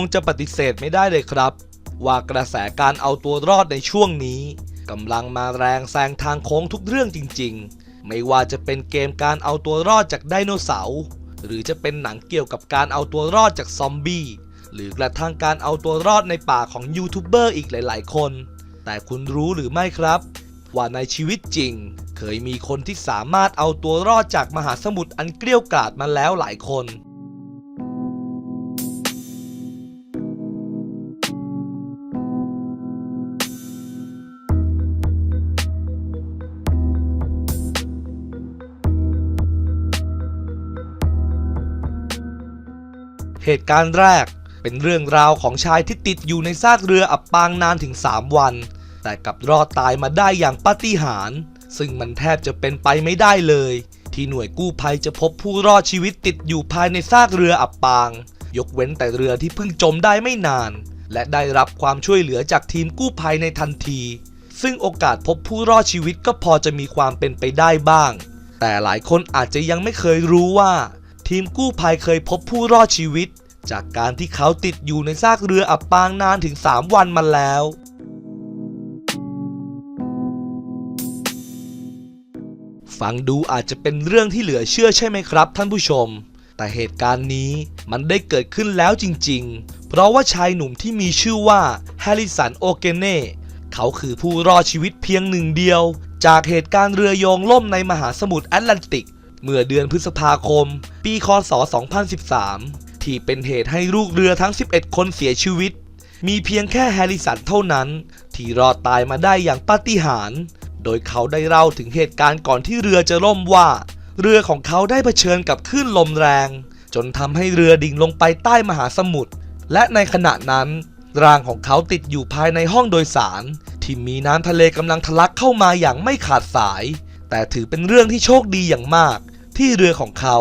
งจะปฏิเสธไม่ได้เลยครับ ว่ากระแสการเอาตัวรอดในช่วงนี้กำลังมาแรงแซงทางโค้งทุกเรื่องจริง ๆ ไม่ว่าจะเป็นเกมการเอาตัวรอดจากไดโนเสาร์หรือจะเป็นหนังเกี่ยวกับการเอาตัวรอดจากซอมบี้หรือกระทั่งการเอาตัวรอดในป่าของยูทูบเบอร์อีกหลาย ๆ คน แต่คุณรู้หรือไม่ครับ ว่าในชีวิตจริง เคยมีคนที่สามารถเอาตัวรอดจากมหาสมุทรอันเกลี้ยวกล่อมมาแล้วหลายคน เหตุการณ์แรก เป็นเรื่องราวของชายที่ติดอยู่ในซากเรืออับปางนานถึง 3 วัน แต่กลับรอดตายมาได้อย่างปาฏิหาริย์ซึ่งมันแทบจะเป็นไปไม่ได้เลย ที่หน่วยกู้ภัยจะพบผู้รอดชีวิตติดอยู่ภายในซากเรืออับปาง ยกเว้นแต่เรือที่เพิ่งจมได้ไม่นาน และได้รับความช่วยเหลือจากทีมกู้ภัยในทันที ซึ่งโอกาสพบผู้รอดชีวิตก็พอจะมีความเป็นไปได้บ้าง แต่หลายคนอาจจะยังไม่เคยรู้ว่า ทีมกู้ภัยเคยพบผู้รอดชีวิต จากการที่เขาติดอยู่ในซากเรืออับปางนานถึง 3 วันมาแล้ว ฟังดูอาจจะเป็นเรื่องที่เหลือเชื่อใช่ไหมครับท่านผู้ชม แต่เหตุการณ์นี้มันได้เกิดขึ้นแล้วจริง ๆ เพราะว่าชายหนุ่มที่มีชื่อว่าแฮริสันโอเกเน่เขาคือผู้รอดชีวิตเพียงหนึ่งเดียว จากเหตุการณ์เรือโยงล่มในมหาสมุทรแอตแลนติก เมื่อเดือนพฤษภาคม ปีคศ 2013 ที่เป็นเหตุให้ลูกเรือทั้ง 11 คนเสียชีวิต มีเพียงแค่แฮริสันเท่านั้น ที่รอดตายมาได้อย่างปาฏิหาริย์โดยเขาได้เล่าถึงเหตุการณ์ก่อนที่เรือจะล่มว่า เรือของเขาได้เผชิญกับคลื่นลมแรง จนทำให้เรือดิ่งลงไปใต้มหาสมุทรและในขณะนั้น ร่างของเขาติดอยู่ภายในห้องโดยสาร ที่มีน้ำทะเลกำลังทะลักเข้ามาอย่างไม่ขาดสาย แต่ถือเป็นเรื่องที่โชคดีอย่างมาก ที่เรือของเขา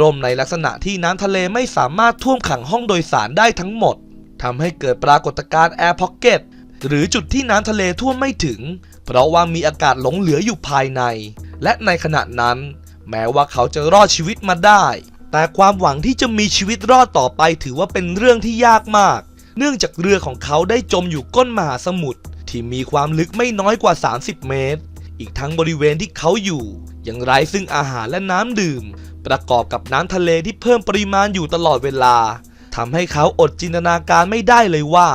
ร่มในลักษณะที่น้ำทะเลไม่สามารถท่วมขังห้องโดยสารได้ทั้งหมดทำให้เกิดปรากฏการณ์ Air Pocket หรือจุดที่น้ำทะเลท่วมไม่ถึง เพราะว่ามีอากาศหลงเหลืออยู่ภายใน และในขณะนั้น แม้ว่าเขาจะรอดชีวิตมาได้ แต่ความหวังที่จะมีชีวิตรอดต่อไปถือว่าเป็นเรื่องที่ยากมาก เนื่องจากเรือของเขาได้จมอยู่ก้นมหาสมุทรที่มีความลึกไม่น้อยกว่า 30 เมตร อีกทั้งบริเวณที่เขาอยู่ยังไร้ซึ่งอาหารและน้ำดื่ม ประกอบกับน้ำทะเลที่เพิ่มปริมาณอยู่ตลอดเวลาทำให้เขาอดจินตนาการไม่ได้เลยว่า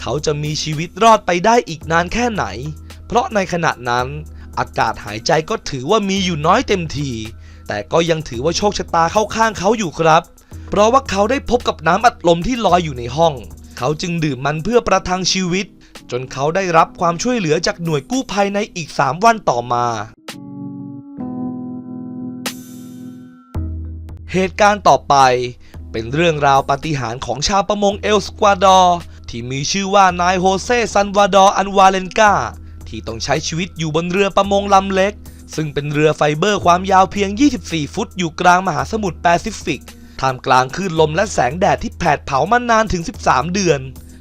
เขาจะมีชีวิตรอดไปได้อีกนานแค่ไหน เพราะในขณะนั้นอากาศหายใจก็ถือว่ามีอยู่น้อยเต็มที แต่ก็ยังถือว่าโชคชะตาเข้าข้างเขาอยู่ครับ เพราะว่าเขาได้พบกับน้ำอัดลมที่ลอยอยู่ในห้อง เขาจึงดื่มมันเพื่อประทังชีวิต จนเขาได้รับความช่วยเหลือจากหน่วยกู้ภัยในอีก 3 วันต่อมา เหตุการณ์ต่อไป เป็นเรื่องราวปาฏิหาริย์ของชาวประมงเอลสกวาดอร์ที่มีชื่อว่านายโฮเซซันวาดอร์อันวาเลนกาที่ต้องใช้ชีวิตอยู่บนเรือประมงลำเล็ก ซึ่งเป็นเรือไฟเบอร์ความยาวเพียง 24 ฟุต อยู่กลางมหาสมุทรแปซิฟิกท่ามกลางคลื่นลมและแสงแดดที่แผดเผามานานถึง 13 เดือน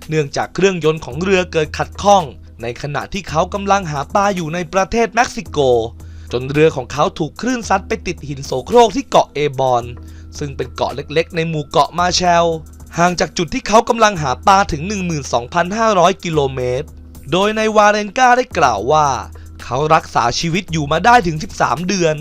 เนื่องจากเครื่องยนต์ของเรือเกิดขัดข้อง ในขณะที่เขากำลังหาปลาอยู่ในประเทศเม็กซิโก จนเรือของเขาถูกคลื่นซัดไปติดหินโสโครกที่เกาะเอบอน ซึ่งเป็นเกาะเล็กๆ ในหมู่เกาะมาแชลห่างจากจุดที่เขากำลังหาปลาถึง 12,500 กิโลเมตร โดยในวาเรนกาได้กล่าวว่า เขารักษาชีวิตอยู่มาได้ถึง 13 เดือน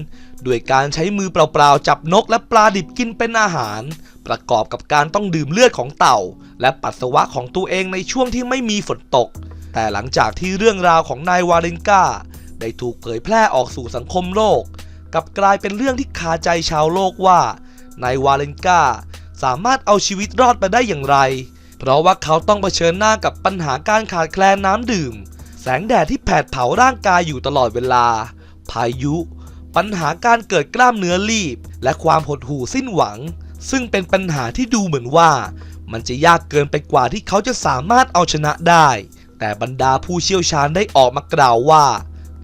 ด้วยการใช้มือเปล่าๆ จับนกและปลาดิบกินเป็นอาหาร ประกอบกับการต้องดื่มเลือดของเต่า และปัสสาวะของตัวเองในช่วงที่ไม่มีฝนตก แต่หลังจากที่เรื่องราวของนายวาเรนกาได้ถูกเผยแพร่ออกสู่สังคมโลก กับกลายเป็นเรื่องที่คาใจชาวโลกว่านายวาเลนกาสามารถเอาชีวิตรอดมาได้อย่างไร เพราะว่าเขาต้องเผชิญหน้ากับปัญหาการขาดแคลนน้ำดื่ม แสงแดดที่แผดเผาร่างกายอยู่ตลอดเวลา พายุ ปัญหาการเกิดกล้ามเนื้อรีบ และความหดหู่สิ้นหวัง ซึ่งเป็นปัญหาที่ดูเหมือนว่า มันจะยากเกินไปกว่าที่เขาจะสามารถเอาชนะได้ แต่บรรดาผู้เชี่ยวชาญได้ออกมากล่าวว่า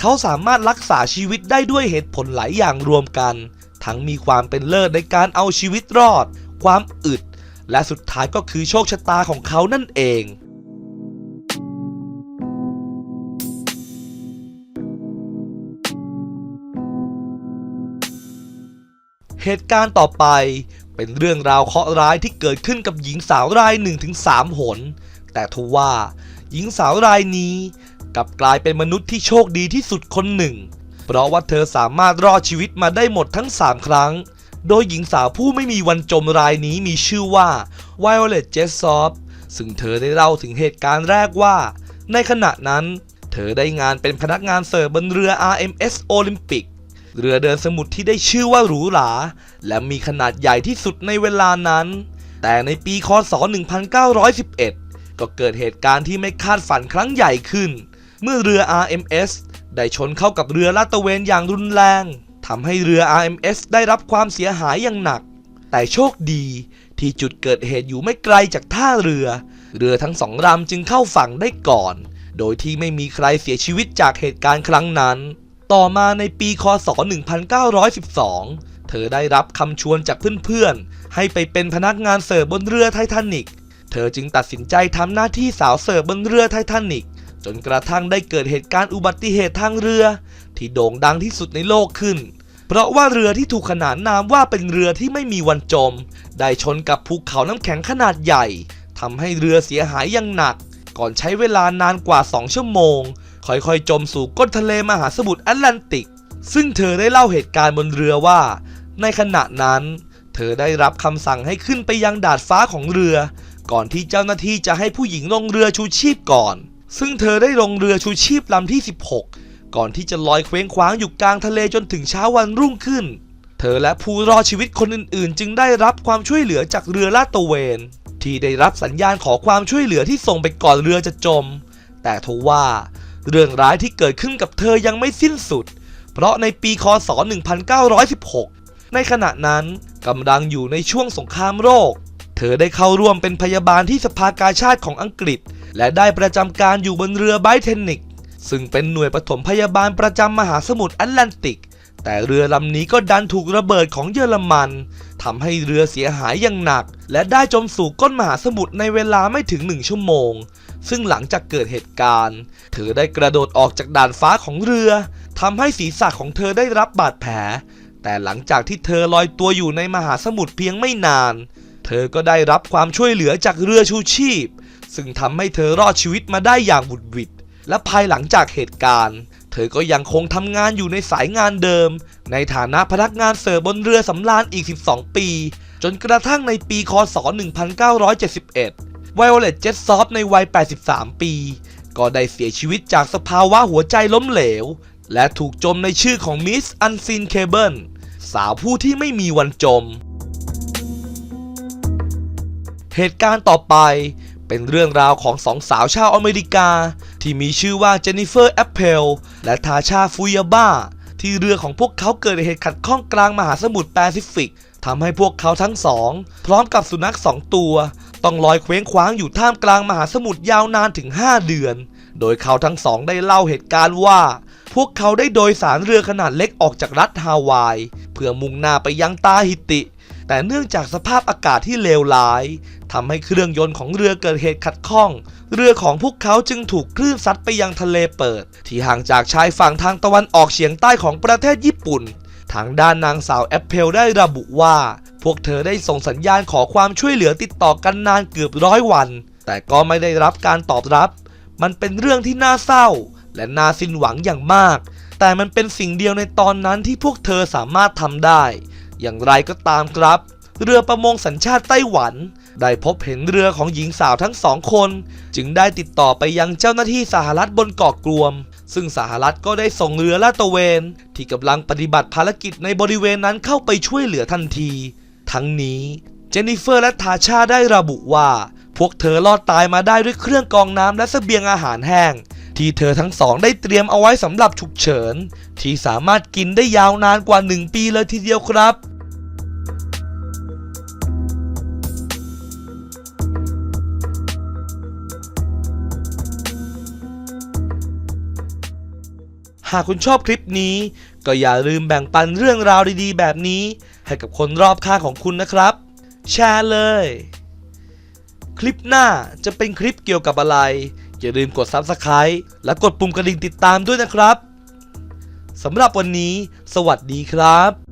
เขาสามารถรักษาชีวิตได้ด้วยเหตุผลหลายอย่างรวมกัน ทั้งมีความเป็นเลิศในการเอาชีวิตรอด ความอึด และสุดท้ายก็คือโชคชะตาของเขานั่นเอง เหตุการณ์ต่อไปเป็นเรื่องราวเคราะห์ร้ายที่เกิดขึ้นกับหญิงสาวรายหนึ่งถึงสามหน แต่ทว่า หญิงสาวรายนี้กลับกลายเป็นมนุษย์ที่โชคดีที่สุดคนหนึ่ง เพราะว่าเธอสามารถรอดชีวิตมาได้หมดทั้ง3ครั้ง โดยหญิงสาวผู้ไม่มีวันจมรายนี้มีชื่อว่า Violet j e s s o p ซึ่งเธอได้เล่าถึงเหตุการณ์แรกว่า ในขณะนั้น เธอได้งานเป็นพนักงานเสิร์ฟบนเรือ RMS Olympic เรือเดินสมุทรที่ได้ชื่อว่าหรูหรา และมีขนาดใหญ่ที่สุดในเวลานั้น แต่ในปีคศ 1911 ก็เกิดเหตุการณ์ที่ไม่คาดฝันครั้งใหญ่ขึ้น เมื่อเรือ RMS ได้ชนเข้ากับเรือลาดตระเวนอย่างรุนแรงทำให้เรือ RMS ได้รับความเสียหายอย่างหนัก แต่โชคดีที่จุดเกิดเหตุอยู่ไม่ไกลจากท่าเรือ เรือทั้งสองลำจึงเข้าฝั่งได้ก่อน โดยที่ไม่มีใครเสียชีวิตจากเหตุการณ์ครั้งนั้น ต่อมาในปีคศ 1912 เธอได้รับคำชวนจากเพื่อนๆ ให้ไปเป็นพนักงานเสิร์ฟบนเรือไททานิก เธอจึงตัดสินใจทำหน้าที่สาวเสิร์ฟบนเรือไททานิก จนกระทั่งได้เกิดเหตุการณ์อุบัติเหตุทางเรือ ที่โด่งดังที่สุดในโลกขึ้น เพราะว่าเรือที่ถูกขนานนามว่าเป็นเรือที่ไม่มีวันจม ได้ชนกับภูเขาน้ำแข็งขนาดใหญ่ทำให้เรือเสียหายอย่างหนัก ก่อนใช้เวลานานกว่า 2 ชั่วโมง ค่อยๆ จมสู่ก้นทะเลมหาสมุทรแอตแลนติก ซึ่งเธอได้เล่าเหตุการณ์บนเรือว่า ในขณะนั้น เธอได้รับคำสั่งให้ขึ้นไปยังดาดฟ้าของเรือ ก่อนที่เจ้าหน้าที่จะให้ผู้หญิงลงเรือชูชีพก่อน ซึ่งเธอได้ลงเรือชูชีพลำที่ 16 ก่อนที่จะลอยเคว้งคว้างอยู่กลางทะเลจนถึงเช้าวันรุ่งขึ้นเธอและผู้รอดชีวิตคนอื่นๆ จึงได้รับความช่วยเหลือจากเรือลาดตระเวน ที่ได้รับสัญญาณขอความช่วยเหลือที่ส่งไปก่อนเรือจะจม แต่ทว่า เรื่องร้ายที่เกิดขึ้นกับเธอยังไม่สิ้นสุด เพราะในปีคศ 1916 ในขณะนั้นกำลังอยู่ในช่วงสงครามโรคเธอได้เข้าร่วมเป็นพยาบาลที่สภากาชาติของอังกฤษ และได้ประจำการอยู่บนเรือไบเทนนิก ซึ่งเป็นหน่วยปฐมพยาบาลประจำมหาสมุทรแอตแลนติก แต่เรือลำนี้ก็ดันถูกระเบิดของเยอรมันทำให้เรือเสียหายอย่างหนัก และได้จมสู่ก้นมหาสมุทรในเวลาไม่ถึงหนึ่งชั่วโมง ซึ่งหลังจากเกิดเหตุการณ์ เธอได้กระโดดออกจากด่านฟ้าของเรือทำให้ศีรษะของเธอได้รับบาดแผล แต่หลังจากที่เธอลอยตัวอยู่ในมหาสมุทรเพียงไม่นาน เธอก็ได้รับความช่วยเหลือจากเรือชูชีพ ซึ่งทำให้เธอรอดชีวิตมาได้อย่างบุดวิดและภายหลังจากเหตุการณ์ เธอก็ยังคงทำงานอยู่ในสายงานเดิม ในฐานะพนักงานเสิร์ฟบนเรือสำราญอีก 12 ปี จนกระทั่งในปีคศ 1971 ไวโอเลตเจ s ซอฟในวัย 83 ปี ก็ได้เสียชีวิตจากสภาวะหัวใจล้มเหลว และถูกจมในชื่อของมิสอันซินเคเบิลสาวผู้ที่ไม่มีวันจม เหตุการณ์ต่อไปเป็นเรื่องราวของสองสาวชาวอเมริกา ที่มีชื่อว่าเจนนิเฟอร์แอปเพลและทาชาฟุยาบ้า ที่เรือของพวกเขาเกิดเหตุขัดข้องกลางมหาสมุทรแปซิฟิกทำให้พวกเขาทั้งสอง พร้อมกับสุนัขสองตัว ต้องลอยเคว้งคว้างอยู่ท่ามกลางมหาสมุทรยาวนานถึง 5 เดือน โดยเขาทั้งสองได้เล่าเหตุการณ์ว่า พวกเขาได้โดยสารเรือขนาดเล็กออกจากรัฐฮาวาย เพื่อมุ่งหน้าไปยังตาฮิติ แต่เนื่องจากสภาพอากาศที่เลวร้ายทำให้เครื่องยนต์ของเรือเกิดเหตุขัดข้อง เรือของพวกเขาจึงถูกคลื่นซัดไปยังทะเลเปิด ที่ห่างจากชายฝั่งทางตะวันออกเฉียงใต้ของประเทศญี่ปุ่นทางด้านนางสาวแอปเพลได้ระบุว่า พวกเธอได้ส่งสัญญาณขอความช่วยเหลือติดต่อกันนานเกือบร้อยวัน แต่ก็ไม่ได้รับการตอบรับ มันเป็นเรื่องที่น่าเศร้า และน่าสิ้นหวังอย่างมาก แต่มันเป็นสิ่งเดียวในตอนนั้นที่พวกเธอสามารถทำได้ อย่างไรก็ตามครับ เรือประมงสัญชาติไต้หวัน ได้พบเห็นเรือของหญิงสาวทั้งสองคน จึงได้ติดต่อไปยังเจ้าหน้าที่สหรัฐบนเกาะกลวม ซึ่งสหรัฐก็ได้ส่งเรือลาดตระเวน ที่กำลังปฏิบัติภารกิจในบริเวณนั้นเข้าไปช่วยเหลือทันที ทั้งนี้เจนนิเฟอร์และทาชาได้ระบุว่า พวกเธอรอดตายมาได้ด้วยเครื่องกรองน้ำและเสบียงอาหารแห้ง ที่เธอทั้งสองได้เตรียมเอาไว้สำหรับฉุกเฉิน ที่สามารถกินได้ยาวนานกว่า 1 ปีเลยทีเดียวครับหากคุณชอบคลิปนี้ ก็อย่าลืมแบ่งปันเรื่องราวดีๆ แบบนี้ ให้กับคนรอบข้างของคุณนะครับ แชร์เลย คลิปหน้าจะเป็นคลิปเกี่ยวกับอะไร อย่าลืมกด Subscribe และกดปุ่มกระดิ่งติดตามด้วยนะครับสำหรับวันนี้ สวัสดีครับ